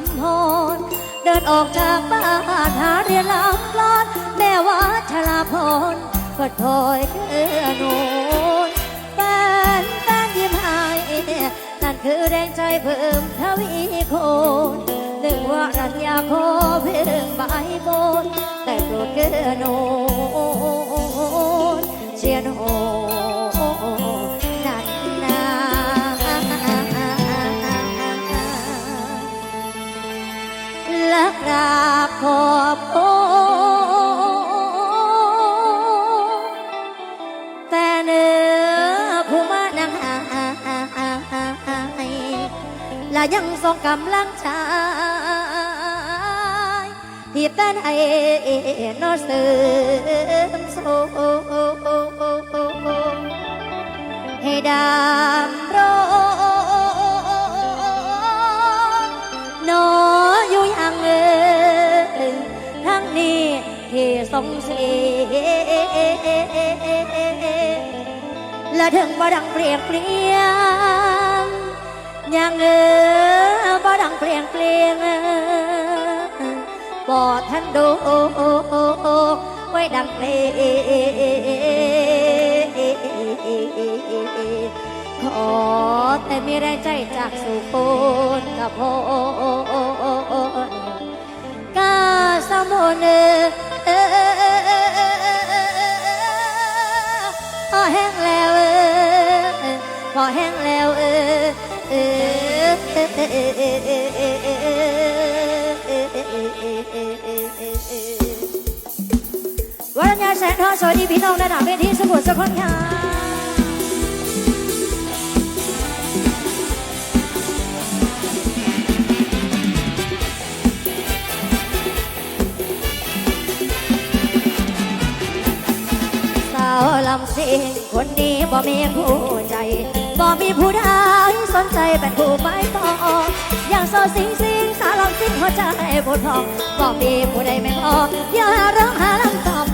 ำโหนเดินออกจากบ้านหาเรียนลำกลอนแม่ว่าชลาพรก็ถอยเกื้อนุนแฟนแฟนยิ้มให้นั่นคือแรงใจเพิ่มทวีคูณนึกว่ารัญญาขอเพิ่งใบโบนแต่โปรดเกื้อนุนเชียร์โห และยังทรงกำลังใจที่เต้นให้นอเสริมโซให้ดำรงนออยู่ยังเออทั้งนี้ที่ทรงเสียและถึงบ่ดังเปลี่ยนเปลี่ยน ยังเออบ่ดังเปลี่ยนเปลี่ยนบ่ทันดูไว้ดังเพลงขอแต่มีแรงใจจากสุคนกับพนกาสมุนเออพอแห้งแล้วเออพอแห้งแล้วเออ วรัญญาแสนทอสวัสดีพี่น้องระดับเวทีสมุทรสาครค่ะสาวลำเสิงคนนี้บ่มีคู่ใจ บ่มีผู้ใดสนใจเป็นผู้ไม่ต่ออย่างสาวสิงสิงสาลองสิงหัวใจปวดพองบ่มีผู้ใดไม่พออย่าร้องหาลำต่อบ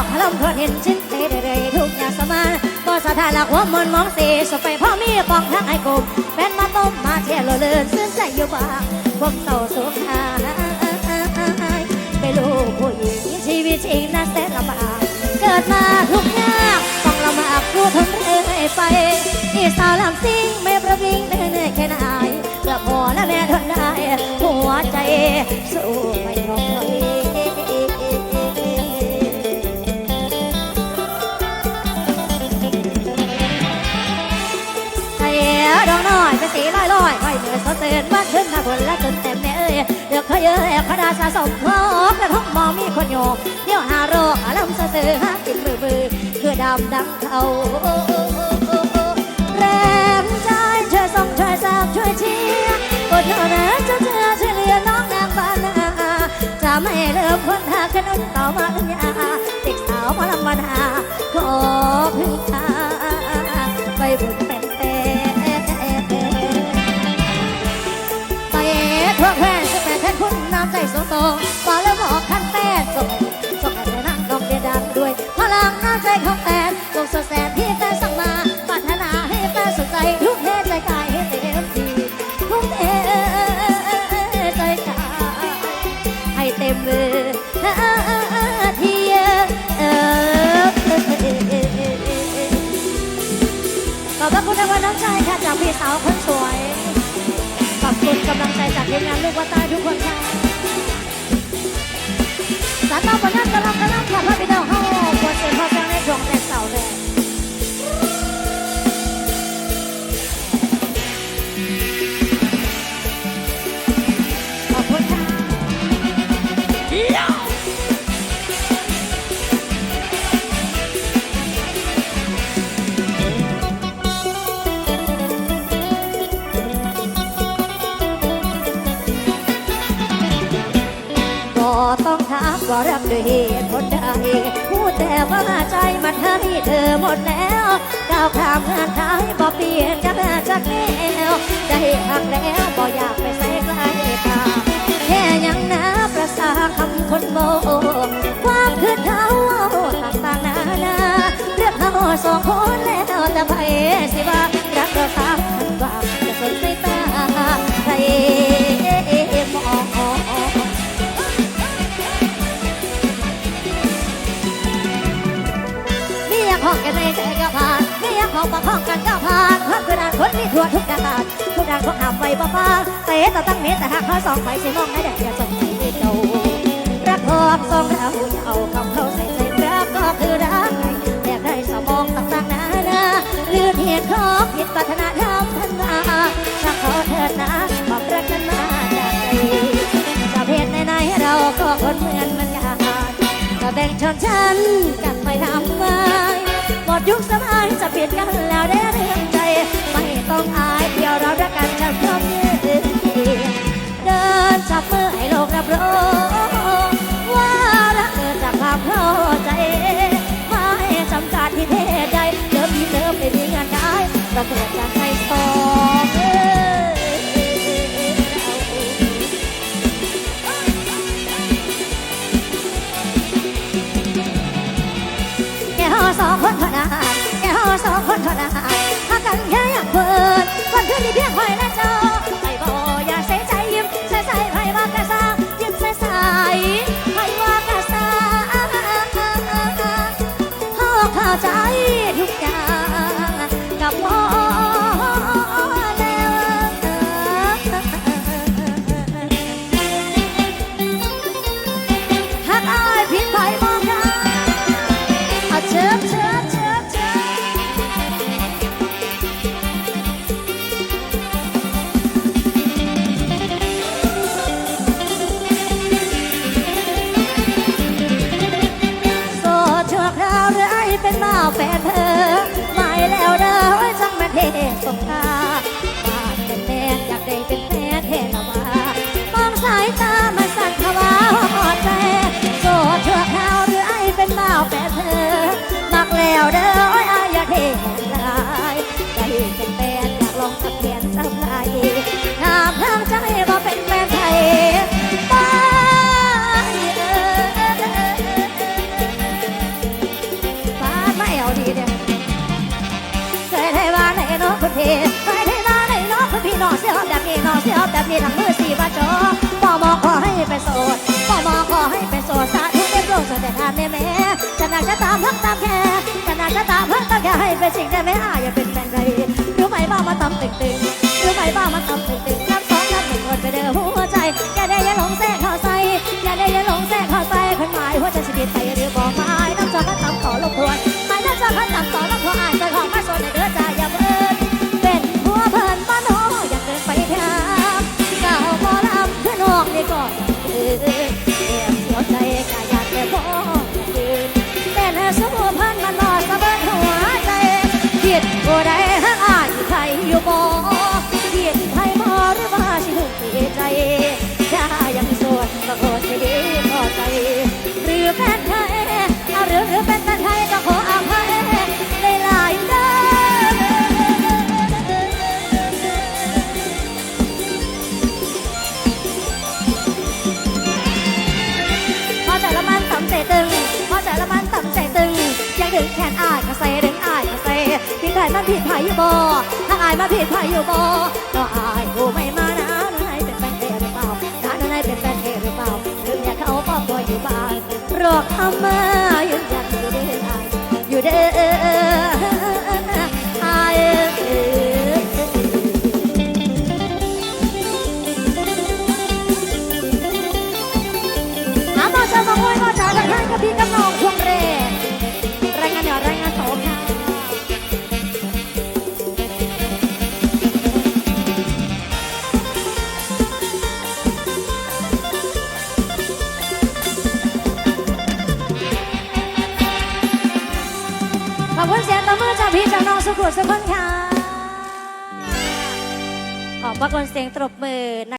หารคลำเพลินเห็นชิ้นเตเรยทุกอย่างสมานก็สถานหลักหัวมนมองสีสไปพ่อมีปองทั้งไอ้กลมแฟนมาต้มมาเที่ยวเลินซึ้งใจอยู่บ้างพวกเต่าสุขหายไปลูกผู้หญิงชีวิตจริงน่าแสนลำบากเกิดมาทุกยากต้องลำบากผู้ทนเรื่อยไปนี่สาวลำซิ่งไม่ประวิงเหนื่อยแค่ไหนเพื่อพ่อและแม่ทนได้หัวใจสู้ สีลอยลอยไว้เมื่อสดเตือนว่าขึ้นมาบนและจนเต็มแม่เอ้ยเลือกเคยเอ้ยขดาสะสมพบกระทบมองมีคนโยกเที่ยวหาโรคอารมณ์เสือหากินมือมือคือดำดังเขาแรงใจช่วยส่งช่วยสามช่วยเชียร์กดเท่านั้นจะเจอช่วยเหลือน้องนางบ้านนาจะไม่เลิกคนหาขนุนต่อมาลัญญาเด็กสาำใจสูงตรงบอกแล้วบอกขั้นแต้นส่งส่งให้นั่งดอกเดียดังด้วยพลังน้ำใจของแฟนวงสดแสนที่แฟนสั่งมาปรารถนาให้แฟนสุขใจทุกเทใจกายให้เต็มที่ทุกเทใจกายให้เต็มมือที่เออขอบพระคุณในวันน้ำใจค่ะจากพี่สาวคนสวยขอบคุณกำลังใจจากทีมงานลูกว่าตาทุกคนค่ะ สานบ้านบ้านนั่นกำลังกำลังขับรถไปเดาห้องปวดเสียงพอเสียงในช่วงแดเสาเล บ่รักด้วยเหตุผลใดพูดแต่ว่าใจมันให้เธอหมดแล้วก้าวข้ามงื่อนไขบ่เปลี่ยนจะมาจากแนวได้หักแล้วบ่อยากไปใส่ใกล้ตาแค่ยังนะประสาคำคนโบความคืนเขาต่างๆนานาเลือกเขาสองคนแล้วแต่ไปสิว่ารักเราสามพันกว่าจะสนใจตาใคร ใจก็ผ่านมีอยากหองมาห้องกันก็ผ่านความคือด่านคนมีทั่วทุกด่านทุกด่านของหามไว้บ่ฟ้าเตะต่อตั้งเมตแต่หากเขาสองไปสิมองในแดดอย่าส่งให้เจ้ารักความสองเราจะเอาคำเข้าใส่ใจรักก็คือรักไงแยกได้สมองต่างๆนานาลืมเหตุของผิดวัฒนาธรรมพันมารักเขาเถิดนะความรักนั้นมาจากใจจะเพศไหนเราก็คนเหมือนเหมือนกันก็แบ่งชนชั้นกัน ยุคสมัยจะเปลี่ยนกันแล้วได้เรื่องใจ ไม่ต้องอายเดี๋ยวเรารักกันจะพร้อมยืนเดินจับมือให้โลกรับรู้ วันคืนที่ หรือไอเป็นบ่าวแฟนเธอไม่แล้วเด้อจังมาเทสงคาบ้านเป็นแฟนอยากได้เป็นแฟนเทละว่ามองสายตามันสั่นขาวาหอดใจโสดชั่วคราวหรือไอเป็นบ่าวแฟนเธอมักแล้วเด้อไออยากเทลายได้เป็นแฟน อสี่มาจอปอมอขอให้ไปโสดปอมอขอให้ไปโสดสาธุเต็มโลกสดแต่ทานแม่แม่ขนาดจะตามพักตามแค่ขนาดจะตามพักตามแค่ให้ไปสิ่งได้ไหมอาอย่าเป็นแฟนใครรู้ไหมว่ามาตำตึงตึงรู้ไหมว่ามาตำตึงตึง มันผิดไผอยู่บ่ถ้าอายมาผิดไผอยู่บ่ก็อายกูไม่มานะนายเป็นแฟนเอหรือเปล่านะนายเป็นแฟนเอหรือเปล่าหรืออยากเขาป้อตัวอยู่บ้านรอกทำมายืนยันอยู่เด้ออายอยู่เด้อ สุขุสุขคนค่ะ ขอบพระคุณเสียงตรบมือ